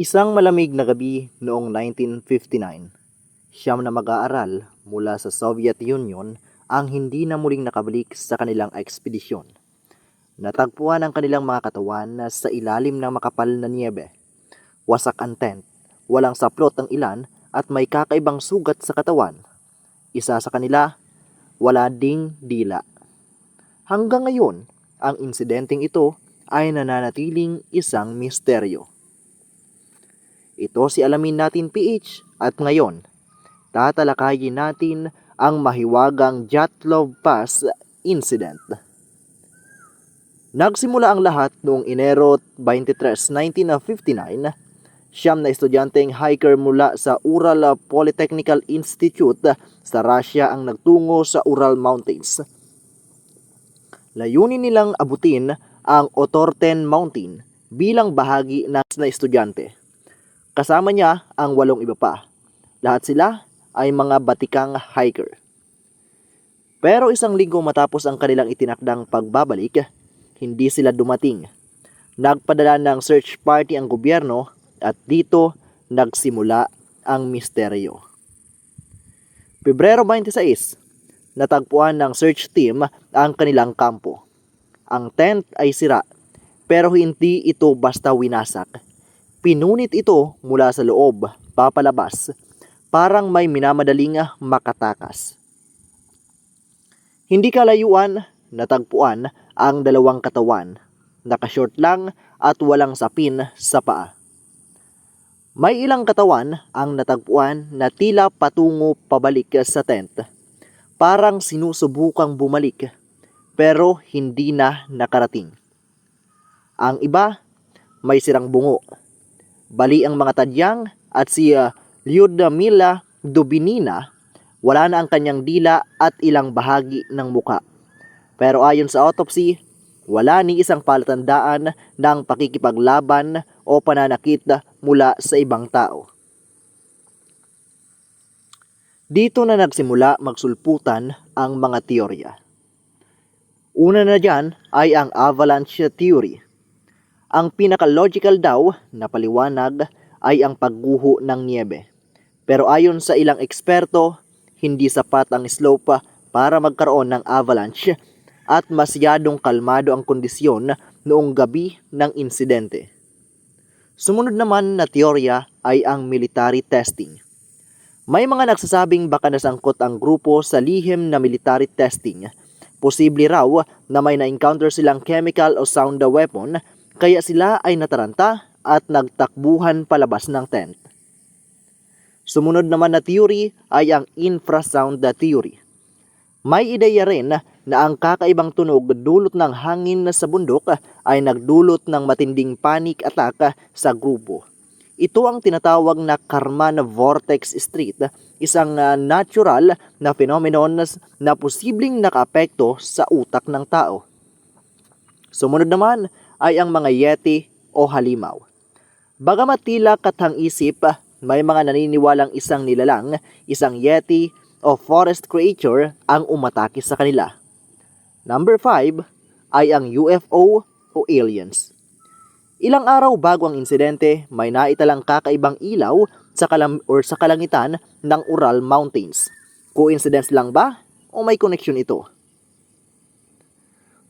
Isang malamig na gabi noong 1959, siyam na mag-aaral mula sa Soviet Union ang hindi na muling nakabalik sa kanilang ekspedisyon. Natagpuan ang kanilang mga katawan na sa ilalim ng makapal na niebe. Wasak ang tent, walang saplot ang ilan at may kakaibang sugat sa katawan. Isa sa kanila, wala ding dila. Hanggang ngayon, ang insidenteng ito ay nananatiling isang misteryo. Ito si Alamin Natin PH at ngayon, tatalakayin natin ang mahiwagang Jatlov Pass Incident. Nagsimula ang lahat noong Enero 23, 1959, siyam na estudyanteng hiker mula sa Ural Polytechnical Institute sa Russia ang nagtungo sa Ural Mountains. Layunin nilang abutin ang Otorten Mountain bilang bahagi ng na estudyante. Kasama niya ang walong iba pa. Lahat sila ay mga batikang hiker. Pero isang linggo matapos ang kanilang itinakdang pagbabalik, hindi sila dumating. Nagpadala ng search party ang gobyerno at dito nagsimula ang misteryo. Pebrero 26, natagpuan ng search team ang kanilang kampo. Ang tent ay sira, pero hindi ito basta winasak. Pinunit ito mula sa loob, papalabas, parang may minamadaling makatakas. Hindi kalayuan, natagpuan ang dalawang katawan, nakashort lang at walang sapin sa paa. May ilang katawan ang natagpuan na tila patungo pabalik sa tent. Parang sinusubukang bumalik, pero hindi na nakarating. Ang iba, may sirang bungo, Bali ang mga tadyang at si uh, Lyudmila Dubinina, wala na ang kanyang dila at ilang bahagi ng muka. Pero ayon sa autopsy, wala ni isang palatandaan ng pakikipaglaban o pananakit mula sa ibang tao. Dito na nagsimula magsulputan ang mga teorya. Una na dyan ay ang avalanche theory – ang pinaka-logical daw na paliwanag ay ang pagguho ng niebe. Pero ayon sa ilang eksperto, hindi sapat ang slope para magkaroon ng avalanche at masyadong kalmado ang kondisyon noong gabi ng insidente. Sumunod naman na teorya ay ang military testing. May mga nagsasabing baka nasangkot ang grupo sa lihim na military testing. Posible raw na may na-encounter silang chemical o sound weapon kaya sila ay nataranta at nagtakbuhan palabas ng tent. Sumunod naman na theory ay ang infrasound theory. May ideya rin na ang kakaibang tunog dulot ng hangin sa bundok ay nagdulot ng matinding panic attack sa grupo. Ito ang tinatawag na Karman Vortex Street, isang ah, natural na phenomenon na posibleng nakaapekto sa utak ng tao. Sumunod naman ay ang mga yeti o halimaw. Bagamat tila kathang isip, may mga naniniwalang isang nilalang, isang yeti o forest creature ang umatake sa kanila. Number 5 ay ang UFO o aliens. Ilang araw bago ang insidente, may naitalang kakaibang ilaw sa kalam or sa kalangitan ng Ural Mountains. Coincidence lang ba o may connection ito?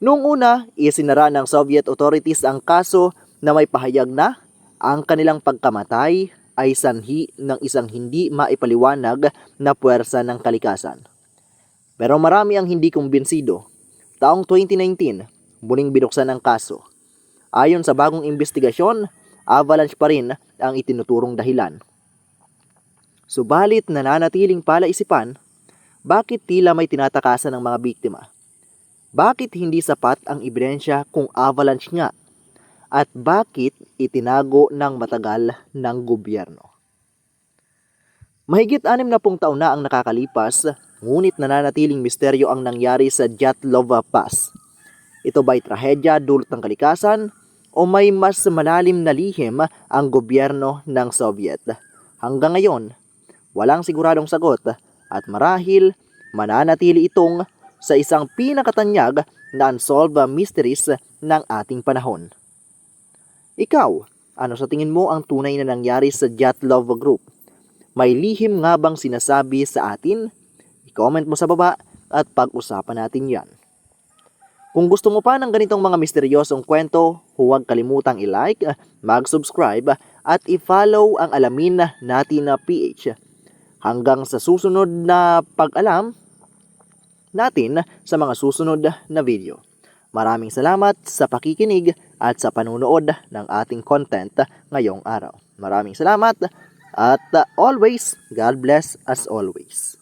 Noong una, isinara ng Soviet authorities ang kaso na may pahayag na ang kanilang pagkamatay ay sanhi ng isang hindi maipaliwanag na puwersa ng kalikasan. Pero marami ang hindi kumbinsido. Taong 2019, muling binuksan ang kaso. Ayon sa bagong investigasyon, avalanche pa rin ang itinuturong dahilan. Subalit nananatiling palaisipan, bakit tila may tinatakasan ng mga biktima? Bakit hindi sapat ang ebidensya kung avalanche nga? At bakit itinago ng matagal ng gobyerno? Mahigit anim na pong taon na ang nakakalipas, ngunit nananatiling misteryo ang nangyari sa Jatlova Pass. Ito ba'y trahedya dulot ng kalikasan o may mas malalim na lihim ang gobyerno ng Soviet? Hanggang ngayon, walang siguradong sagot at marahil mananatili itong sa isang pinakatanyag na unsolved mysteries ng ating panahon. Ikaw, Ano sa tingin mo ang tunay na nangyari sa Jatlov Group? May lihim nga bang sinasabi sa atin? I-comment mo sa baba at pag-usapan natin yan. Kung gusto mo pa ng ganitong mga misteryosong kwento, huwag kalimutang i-like, mag-subscribe at i-follow ang alamin natin na PH. Hanggang sa susunod na pag-alam natin sa mga susunod na video. Maraming salamat sa pakikinig at sa panunood ng ating content ngayong araw. Maraming salamat at always, God bless as always.